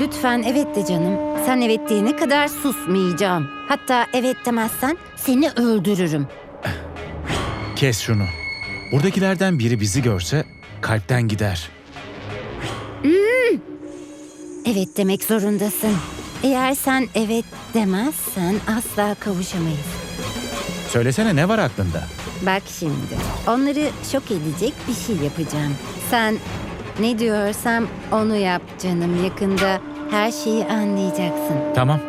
Lütfen evet de canım. Sen evet diyene kadar susmayacağım. Hatta evet demezsen seni öldürürüm. Kes şunu. Buradakilerden biri bizi görse kalpten gider. Evet demek zorundasın. Eğer sen evet demezsen asla kavuşamayız. Söylesene ne var aklında? Bak şimdi. Onları şok edecek bir şey yapacağım. Sen ne diyorsam onu yap canım. Yakında her şeyi anlayacaksın. Tamam.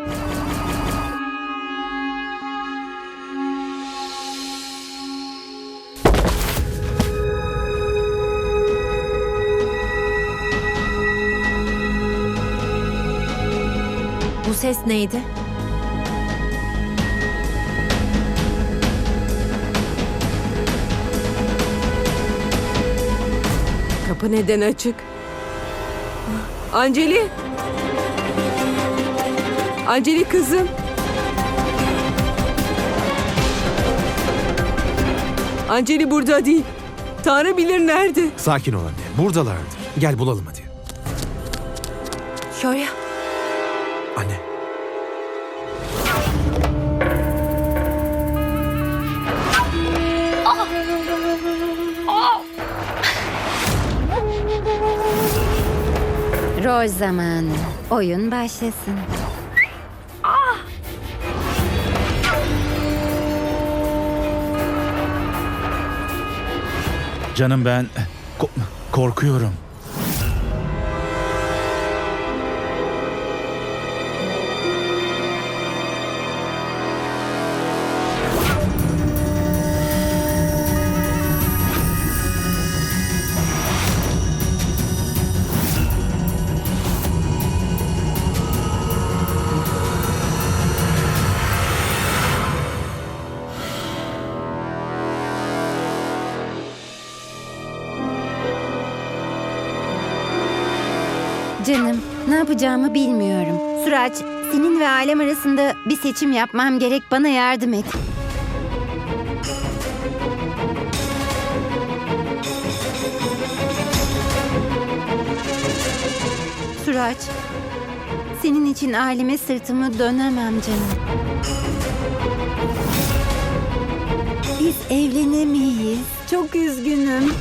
Bu ses neydi? Kapı neden açık? Anceli! Anceli kızım! Anceli burada değil. Tanrı bilir nerede. Sakin ol anne. Buradalardır. Gel bulalım hadi. Şorya. Anne. Rol zamanı. Oyun başlasın. Canım ben ko- korkuyorum. Canım, ne yapacağımı bilmiyorum. Süraç, senin ve ailem arasında bir seçim yapmam gerek. Bana yardım et. Süraç, senin için aileme sırtımı dönemem canım. Biz evlenemeyiz. Çok üzgünüm.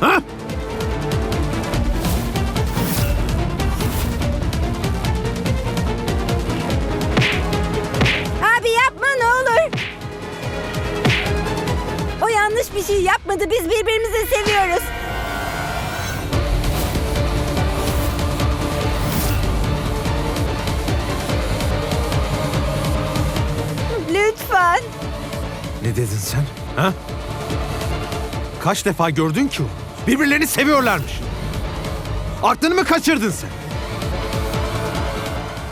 Ha? Abi yapma ne olur. O yanlış bir şey yapmadı. Biz birbirimizi seviyoruz. Lütfen. Ne dedin sen? Ha? Kaç defa gördün ki? Birbirlerini seviyorlarmış. Aklını mı kaçırdın sen?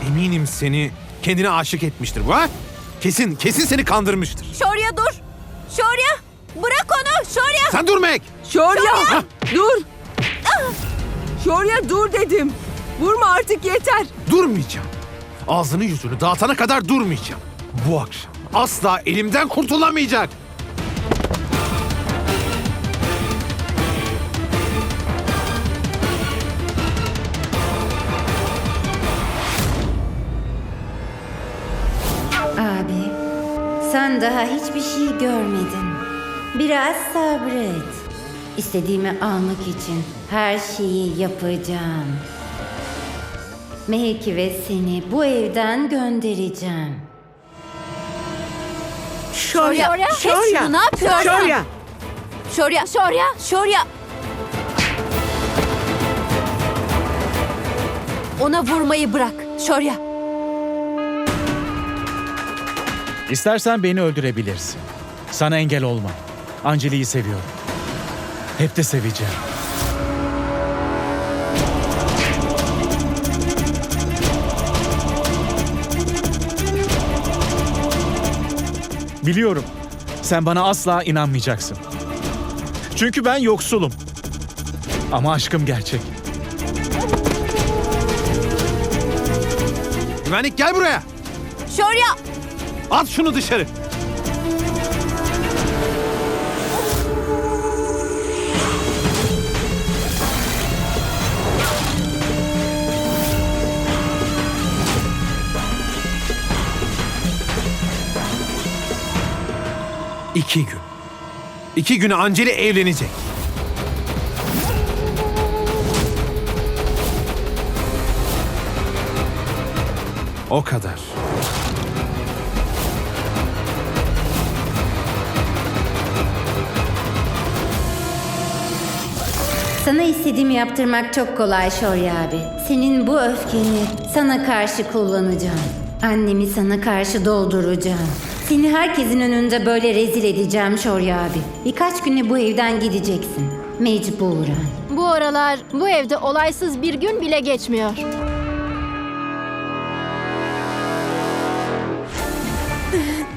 Eminim seni kendine aşık etmiştir bu ha? Kesin, kesin seni kandırmıştır. Şorya dur. Şorya. Bırak onu. Şorya. Sen dur Meg! Şorya! Dur! Şorya dur dedim. Vurma artık yeter. Durmayacağım. Ağzını yüzünü dağıtana kadar durmayacağım. Bu akşam asla elimden kurtulamayacak. Daha hiçbir şey görmedin. Biraz sabret. İstediğimi almak için her şeyi yapacağım. Mehki ve seni bu evden göndereceğim. Şorya. Şorya. Şunu. Ne yapıyorsun? Şorya. Şorya. Şorya. Şorya. Ona vurmayı bırak. Şorya. İstersen beni öldürebilirsin. Sana engel olma. Anjeli'yi seviyorum. Hep de seveceğim. Biliyorum. Sen bana asla inanmayacaksın. Çünkü ben yoksulum. Ama aşkım gerçek. Güvenlik gel buraya. Şorya At şunu dışarı. İki gün. İki güne Anceli evlenecek. O kadar. Sana istediğimi yaptırmak çok kolay Şorya abi. Senin bu öfkeni sana karşı kullanacağım. Annemi sana karşı dolduracağım. Seni herkesin önünde böyle rezil edeceğim Şorya abi. Birkaç güne bu evden gideceksin. Mecburen. Bu aralar bu evde olaysız bir gün bile geçmiyor.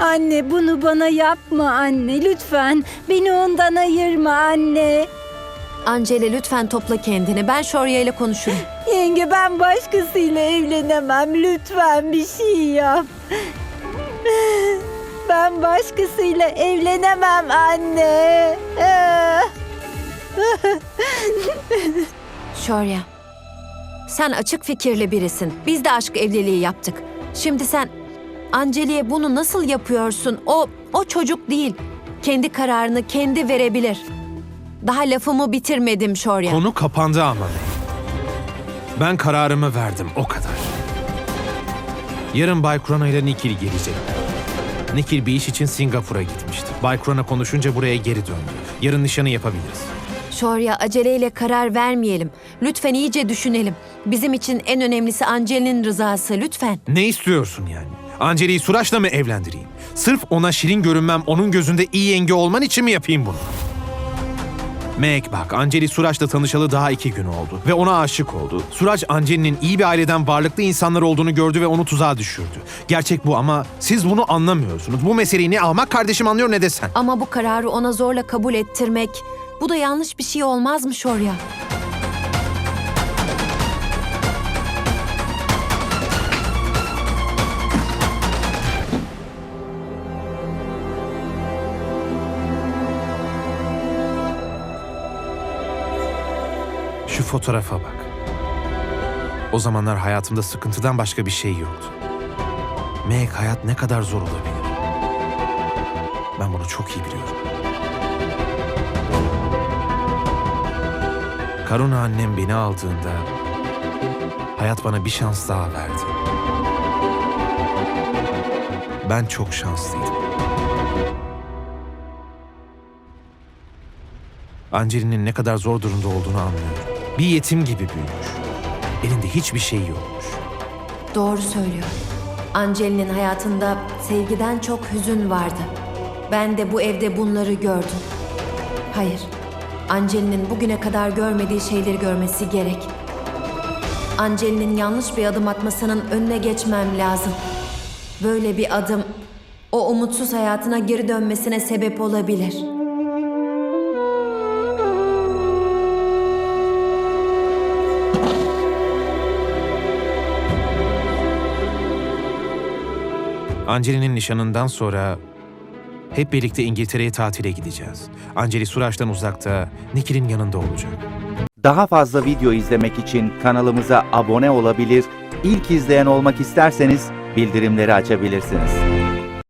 Anne bunu bana yapma anne lütfen. Beni ondan ayırma anne. Ancele lütfen topla kendini. Ben Şorya ile konuşurum. Yenge ben başkasıyla evlenemem. Lütfen bir şey yap. Ben başkasıyla evlenemem anne. Şorya. Sen açık fikirli birisin. Biz de aşk evliliği yaptık. Şimdi sen Anceli'ye bunu nasıl yapıyorsun? O o çocuk değil. Kendi kararını kendi verebilir. Daha lafımı bitirmedim Şorya. Konu kapandı ama. Ben kararımı verdim o kadar. Yarın Bay Kurana ile Nikil gelecekler. Nikil bir iş için Singapur'a gitmişti. Bay Kurana konuşunca buraya geri döndü. Yarın nişanı yapabiliriz. Şorya aceleyle karar vermeyelim. Lütfen iyice düşünelim. Bizim için en önemlisi Angel'in rızası lütfen. Ne istiyorsun yani? Anceli'yi Suraç'la mı evlendireyim? Sırf ona şirin görünmem, onun gözünde iyi yenge olman için mi yapayım bunu? Meg bak, Anceli Suraç'la tanışalı daha iki gün oldu ve ona aşık oldu. Suraç, Anceli'nin iyi bir aileden varlıklı insanlar olduğunu gördü ve onu tuzağa düşürdü. Gerçek bu ama siz bunu anlamıyorsunuz. Bu meseleyi ne Ahmak kardeşim anlıyor ne de sen. Ama bu kararı ona zorla kabul ettirmek, bu da yanlış bir şey olmaz mı? Şu fotoğrafa bak. O zamanlar hayatımda sıkıntıdan başka bir şey yoktu. Meg hayat ne kadar zor olabilir? Ben bunu çok iyi biliyorum. Karuna annem beni aldığında hayat bana bir şans daha verdi. Ben çok şanslıydım. Angelin'in ne kadar zor durumda olduğunu anlıyorum. Bir yetim gibi büyümüş. Elinde hiçbir şey yokmuş. Doğru söylüyor. Angel'in hayatında sevgiden çok hüzün vardı. Ben de bu evde bunları gördüm. Hayır, Angel'in bugüne kadar görmediği şeyleri görmesi gerek. Angel'in yanlış bir adım atmasının önüne geçmem lazım. Böyle bir adım o umutsuz hayatına geri dönmesine sebep olabilir. Angeli'nin nişanından sonra hep birlikte İngiltere'ye tatile gideceğiz. Angeli Suraç'tan uzakta, Nikil'in yanında olacak. Daha fazla video izlemek için kanalımıza abone olabilir, ilk izleyen olmak isterseniz bildirimleri açabilirsiniz.